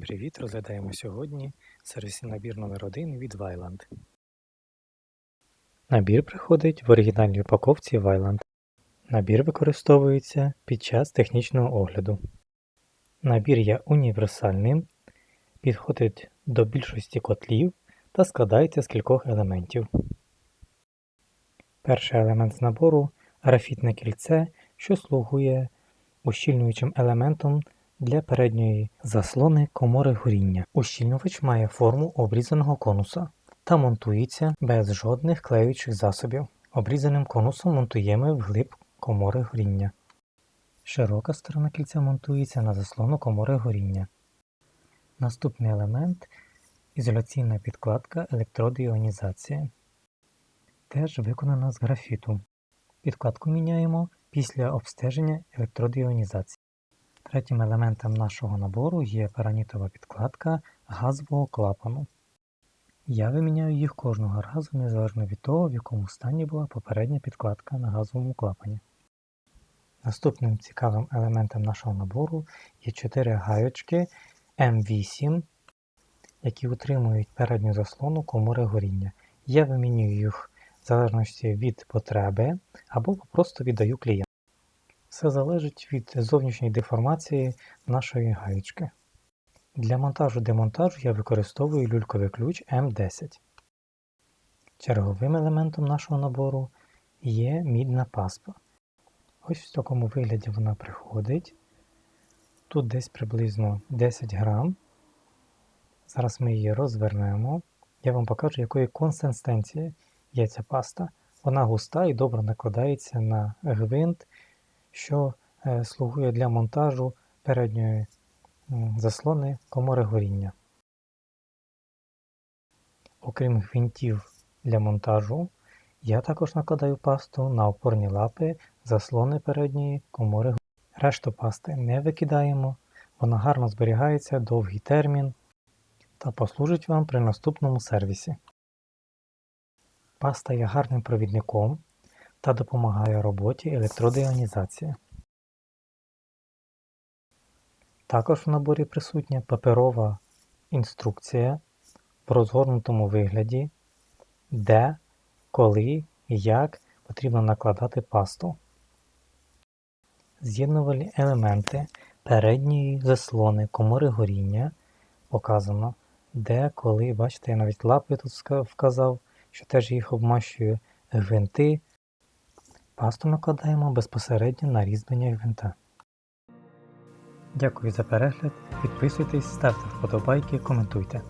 привіт! Розглядаємо сьогодні сервісний набір номер 1 від Вайланд. Набір приходить в оригінальній упаковці Вайланд. Набір використовується під час технічного огляду. Набір є універсальним, підходить до більшості котлів та складається з кількох елементів. Перший елемент з набору графітне кільце, що слугує ущільнюючим елементом для передньої заслони комори горіння. Ущільнювач має форму обрізаного конуса та монтується без жодних клеючих засобів. Обрізаним конусом монтуємо вглиб комори горіння. Широка сторона кільця монтується на заслону комори горіння. Наступний елемент ізоляційна підкладка електроди іонізації. Теж виконана з графіту. Підкладку міняємо після обстеження електроди іонізації. Третім елементом нашого набору є паранітова підкладка газового клапану. Я виміняю їх кожного разу незалежно від того, в якому стані була попередня підкладка на газовому клапані. Наступним цікавим елементом нашого набору є 4 гайочки М8, які утримують передню заслону комори горіння. Я вимінюю їх в залежності від потреби або просто віддаю клієнту. Все залежить від зовнішньої деформації нашої гаєчки. Для монтажу-демонтажу я використовую люльковий ключ М10. Черговим елементом нашого набору є мідна паспа. Ось в такому вигляді вона приходить. Тут десь приблизно 10 грам. Зараз ми її розвернемо. Я вам покажу, якої консистенції є ця паста. Вона густа і добре накладається на гвинт що е, слугує для монтажу передньої заслони комори горіння. Окрім гвинтів для монтажу, я також накладаю пасту на опорні лапи заслони передньої комори горіння. Решту пасти не викидаємо, вона гарно зберігається довгий термін та послужить вам при наступному сервісі. Паста є гарним провідником та допомагає роботі електродеонізації. Також в наборі присутня паперова інструкція в розгорнутому вигляді, де, коли і як потрібно накладати пасту. З'єднувальні елементи передньої заслони комори горіння показано, де, коли, бачите, я навіть лапи тут вказав, що теж їх обмащую гвинти. Пасту накладаємо безпосередньо на різьблення гвинта. Дякую за перегляд, підписуйтесь, ставте вподобайки, коментуйте.